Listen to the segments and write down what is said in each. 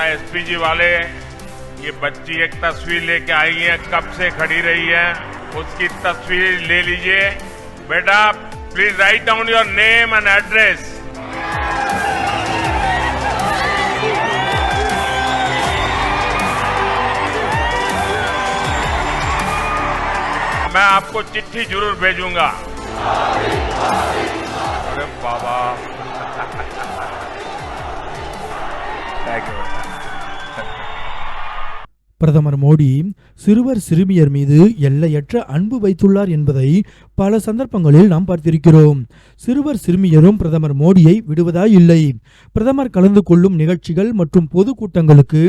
जरा एसपी जी वाले। ये बच्ची एक तस्वीर लेके आई है, कब से खड़ी रही है, उसकी तस्वीर ले लीजिए। बेटा please write down your name and address मैं आपको चिट्ठी ज़रूर भेजूँगा। பிரதமர் மோடி சிறுவர் சிறுமியர் மீது எல்லையற்ற அன்பு வைத்துள்ளார் என்பதை பல சந்தர்ப்பங்களில் நாம் பார்த்திருக்கிறோம். சிறுவர் சிறுமியரும் பிரதமர் மோடியை விடுவதாய் இல்லை. பிரதமர் கலந்து கொள்ளும் நிகழ்ச்சிகள் மற்றும் பொதுக்கூட்டங்களுக்கு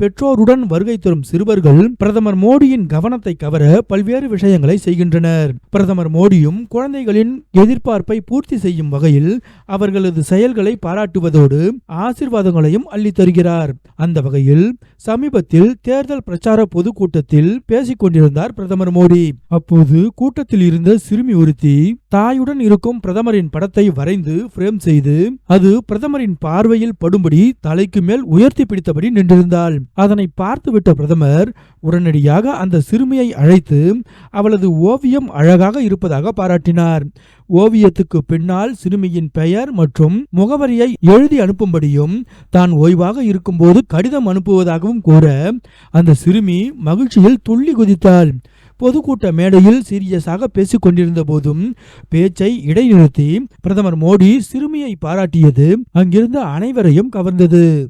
பெற்றோருடன் வருகை தரும் சிறுவர்கள் பிரதமர் மோடியின் கவனத்தை கவர பல்வேறு விஷயங்களை செய்கின்றனர். பிரதமர் மோடியும் குழந்தைகளின் எதிர்பார்ப்பை பூர்த்தி செய்யும் வகையில் அவர்களது செயல்களை பாராட்டுவதோடு ஆசிர்வாதங்களையும் அள்ளித்தருகிறார் அந்த வகையில் சமீபத்தில் தேர்தல் பிரச்சார பொதுக்கூட்டத்தில் பேசிக் கொண்டிருந்தார் பிரதமர் மோடி. அப்போது கூட்டத்தில் இருந்த சிறுமி ஒருத்தி தாயுடன் இருக்கும் பிரதமரின் படத்தை வரைந்து பிரேம் செய்து அது பிரதமரின் பார்வையில் படும்படி தலைக்கு மேல் உயர்த்தி பிடித்தபடி நின்றிருந்தாள். அதனை பார்த்துவிட்ட பிரதமர் உடனடியாக அந்த சிறுமியை அழைத்து அவளது ஓவியம் அழகாக இருப்பதாக பாராட்டினார். ஓவியத்துக்கு பின்னால் சிறுமியின் பெயர் மற்றும் முகவரியை எழுதி அனுப்பும்படியும் தான் ஓய்வாக இருக்கும்போது கடிதம் அனுப்புவதாகவும் கூற அந்த சிறுமி மகிழ்ச்சியில் துள்ளி குதித்தாள். பொதுக்கூட்ட மேடையில் சீரியஸாக பேசிக் கொண்டிருந்த போதும் பேச்சை இடைநிறுத்தி பிரதமர் மோடி சிறுமியை பாராட்டியது அங்கிருந்த அனைவரையும் கவர்ந்தது.